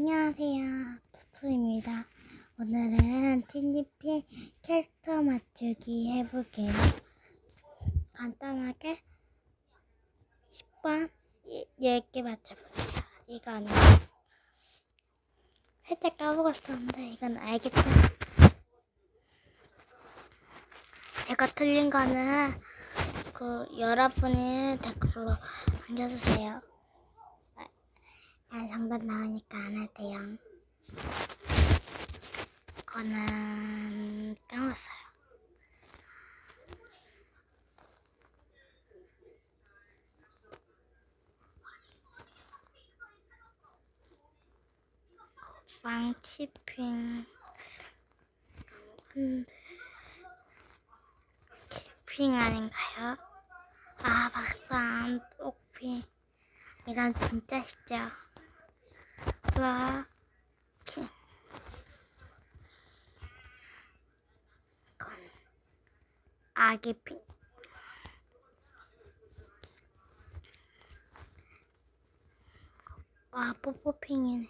안녕하세요. 푸푸입니다. 오늘은 티니피 캐릭터 맞추기 해볼게요. 간단하게 10번 10개 맞춰볼게요. 이거는 살짝 까먹었었는데 이건 알겠죠? 제가 틀린 거는 그 여러분이 댓글로 남겨주세요. 아, 정답 나오니까 안 할게요. 그거는 까먹었어요. 왕치핑 근데 키핑 아닌가요? 아 박사 똑핑 이건 진짜 쉽죠? 락킹 이건 아기핑 아 뽀뽀핑이네.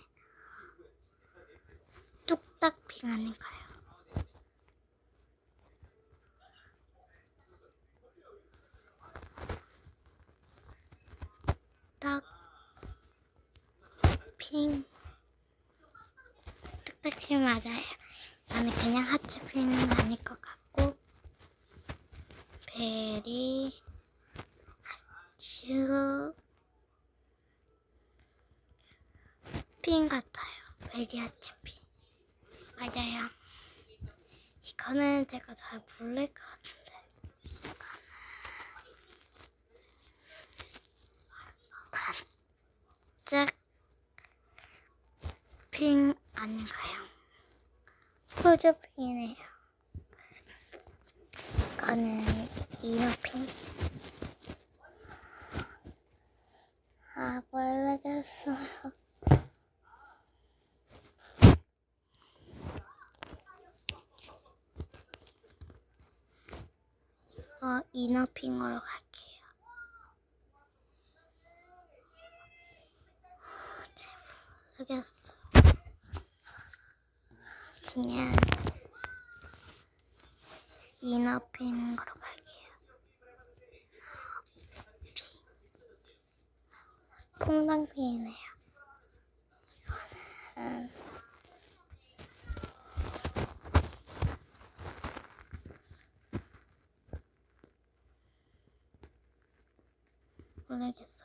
뚝딱핑 아닌가요? 딱 핑 뚝딱핑 맞아요. 나는 그냥 하츠핑은 아닐 것 같고 베리 하츠 핑 같아요. 베리 하츠핑 맞아요. 이거는 제가 잘 모를 것 같은데 반 짝핑 아닌가요? 포즈핑이네요. 이거는 이너핑. 아, 모르겠어요. 어, 이너핑으로 갈게요. 잘 모르겠어. 그냥 이너핑으로 갈게요. 퐁당핑이네요. 이거는 모르겠어요.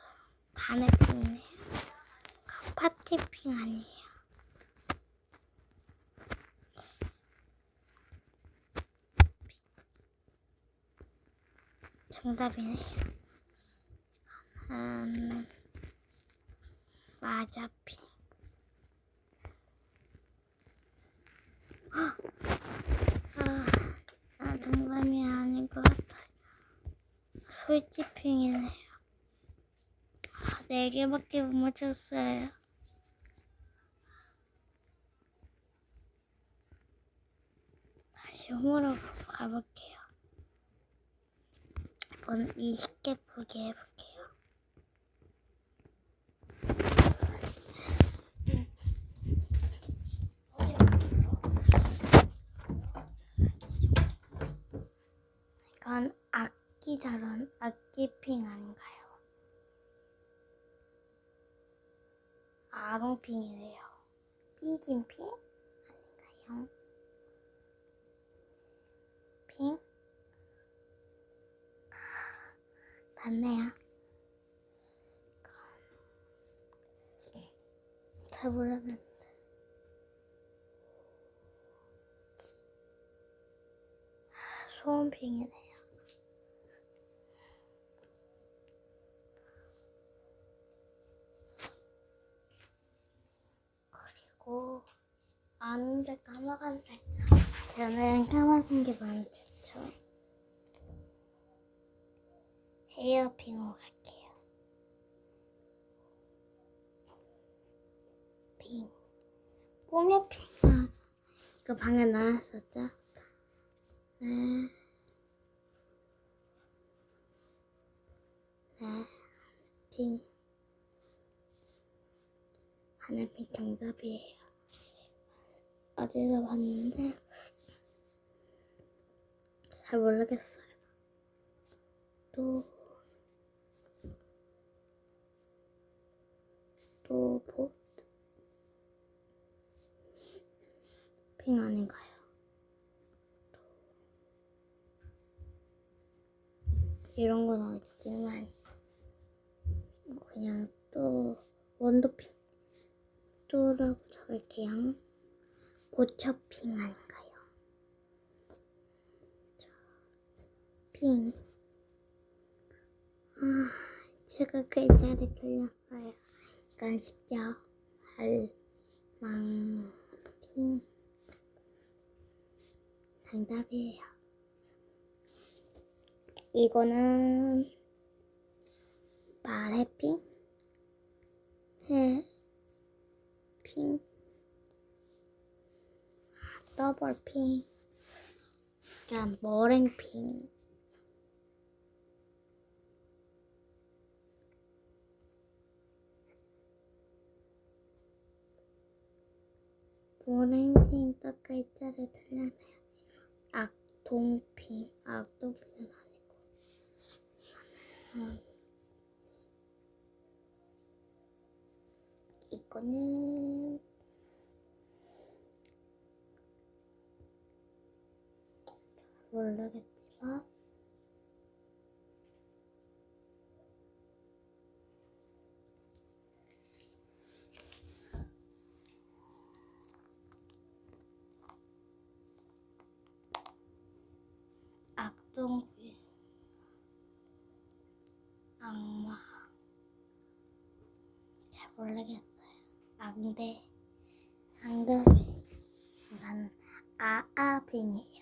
바네핑이네요. 파티핑 아니에요. 정답이네요. 음, 맞아핑. 아, 아, 정답이 아닌 것 같아요. 솔직핑이네요. 아, 네 개밖에 못 맞췄어요. 다시 홈으로 가볼게요. 이번 20개 풀기 해볼게요. 이건 악기 다룬 악기핑 아닌가요? 아롱핑이네요. 삐진핑? 아닌가요? 핑? 맞네요. 잘 모르겠는데. 소원핑이네요. 그리고 아는데 까먹었네. 저는 까먹은 게 많죠. 헤어핑으로 갈게요. 핑. 뽀며 핑. 아, 이거 방에 나왔었죠? 네. 네. 핑. 하늘빛 정답이에요. 어디서 봤는데 잘 모르겠어요. 또, 또, 뭐, 핑 아닌가요? 이런 건 없지만, 그냥 또, 원더핑. 또라고 적을게요. 고쳐핑 아닌가요? 자, 핑. 아, 제가 글자를 틀렸어요. 이건 쉽죠? 할망핑. 정답이에요. 이거는 마레핑? 해. 핑, 더블 핑, 그냥 머랭 핑. 머랭 핑, 또 글자를 틀렸네요. 악동핑, 악동핑은 아니고. 음. 이거는 모르겠지 만 악동비 악마 잘 모르겠어요. 앙대, 앙대비. 이건 아아빙이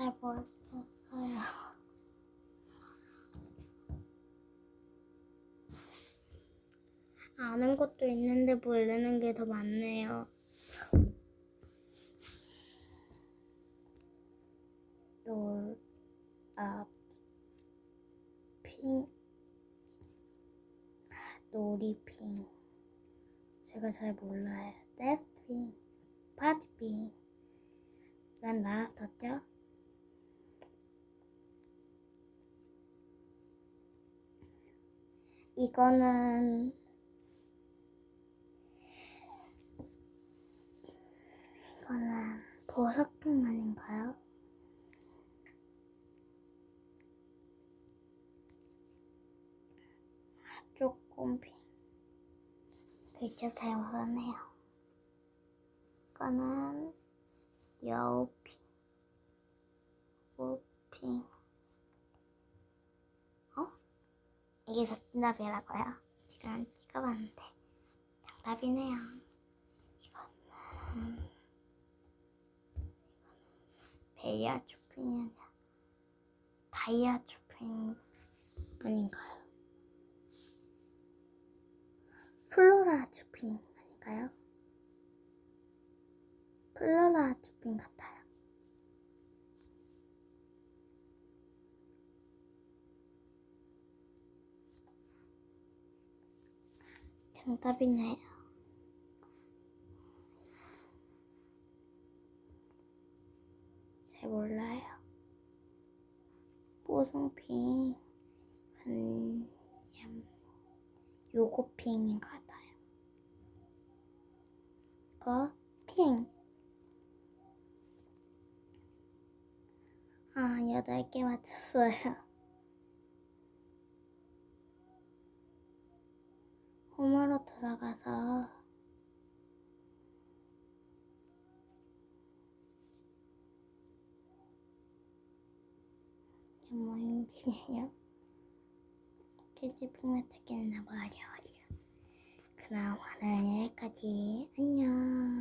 잘 모르겠어요. 아는 것도 있는데 모르는 게 더 많네요. 놀, 아, 핑, 놀이핑. 제가 잘 몰라요. 데스핑, 파티핑. 난 나왔었죠? 이거는 이거는 보석핑 아닌가요? 쪼꼬핑 글자 잘못하네요. 이거는 여우핑 우핑 어? 이게 정답이라고요? 지금 찍어봤는데 정답이네요. 이거는 베리아 주핑이 아니라 다이아 주핑 아닌가요? 플로라 주핑 아닌가요? 플로라 주핑 같아요. 정답이네요. 잘 몰라요. 뽀송핑, 한, 얌, 요거핑인 것 같아요. 이거 핑. 아, 여덟 개 맞췄어요. 홈으로 들어가서 모임 중이에요. 캐치핑 맞추기는 너무 어려워요. 그럼 오늘 여기까지 안녕.